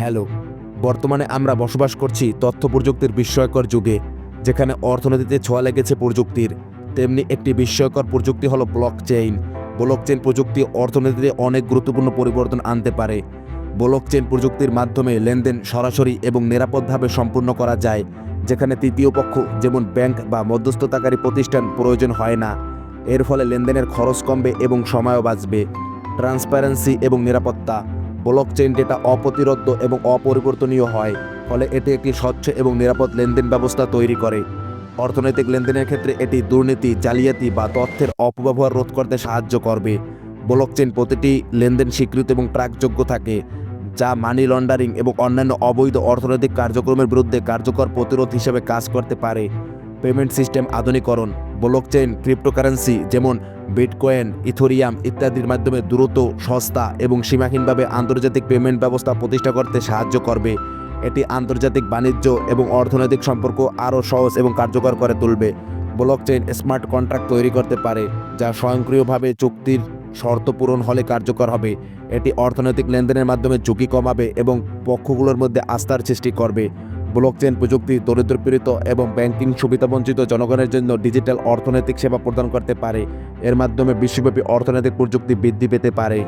Hello, বর্তমানে আমরা বসবাস করছি তথ্য প্রযুক্তির বিস্ময়কর যুগে, যেখানে অর্থনীতিতে ছোঁয়া লেগেছে প্রযুক্তির। তেমনি একটি বিস্ময়কর প্রযুক্তি হলো ব্লক চেইন ব্লক চেইন প্রযুক্তি অর্থনীতিতে অনেক গুরুত্বপূর্ণ পরিবর্তন আনতে পারে। ব্লক চেইন প্রযুক্তির মাধ্যমে লেনদেন সরাসরি এবং নিরাপদভাবে সম্পূর্ণ করা যায়, যেখানে তৃতীয় পক্ষ, যেমন ব্যাংক বা মধ্যস্থতাকারী প্রতিষ্ঠান প্রয়োজন হয় না। এর ফলে লেনদেনের খরচ কমবে এবং সময়ও বাঁচবে। ট্রান্সপারেন্সি এবং নিরাপত্তা। ব্লক চেইন ডেটা অপ্রতিরোধ্য এবং অপরিবর্তনীয় হয়, ফলে এটি একটি স্বচ্ছ এবং নিরাপদ লেনদেন ব্যবস্থা তৈরি করে। অর্থনৈতিক লেনদেনের ক্ষেত্রে এটি দুর্নীতি, জালিয়াতি বা তথ্যের অপব্যবহার রোধ করতে সাহায্য করবে। ব্লক চেইন প্রতিটি লেনদেন স্বীকৃত এবং ট্র্যাকযোগ্য থাকে, যা মানি লন্ডারিং এবং অন্যান্য অবৈধ অর্থনৈতিক কার্যক্রমের বিরুদ্ধে কার্যকর প্রতিরোধ হিসেবে কাজ করতে পারে। পেমেন্ট সিস্টেম আধুনিকরণ ব্লকচেইন ক্রিপ্টোকারেন্সি যেমন বিটকয়েন ইথোরিয়াম ইত্যাদির মাধ্যমে দ্রুত, সস্তা এবং সীমাহীনভাবে আন্তর্জাতিক পেমেন্ট ব্যবস্থা প্রতিষ্ঠা করতে সাহায্য করবে। এটি আন্তর্জাতিক বাণিজ্য এবং অর্থনৈতিক সম্পর্ক আরও সহজ এবং কার্যকর করে তুলবে। ব্লকচেইন স্মার্ট কন্ট্রাক্ট তৈরি করতে পারে, যা স্বয়ংক্রিয়ভাবে চুক্তির শর্ত পূরণ হলে কার্যকর হবে। এটি অর্থনৈতিক লেনদেনের মাধ্যমে ঝুঁকি কমাবে এবং পক্ষগুলোর মধ্যে আস্থার সৃষ্টি করবে। ব্লকচেন প্রযুক্তি দরিদ্রপীড়িত এবং ব্যাংকিং সুবিধাবঞ্চিত জনগণের জন্য ডিজিটাল অর্থনৈতিক সেবা প্রদান করতে পারে। এর মাধ্যমে বিশ্বব্যাপী অর্থনৈতিক প্রযুক্তি বৃদ্ধি পেতে পারে।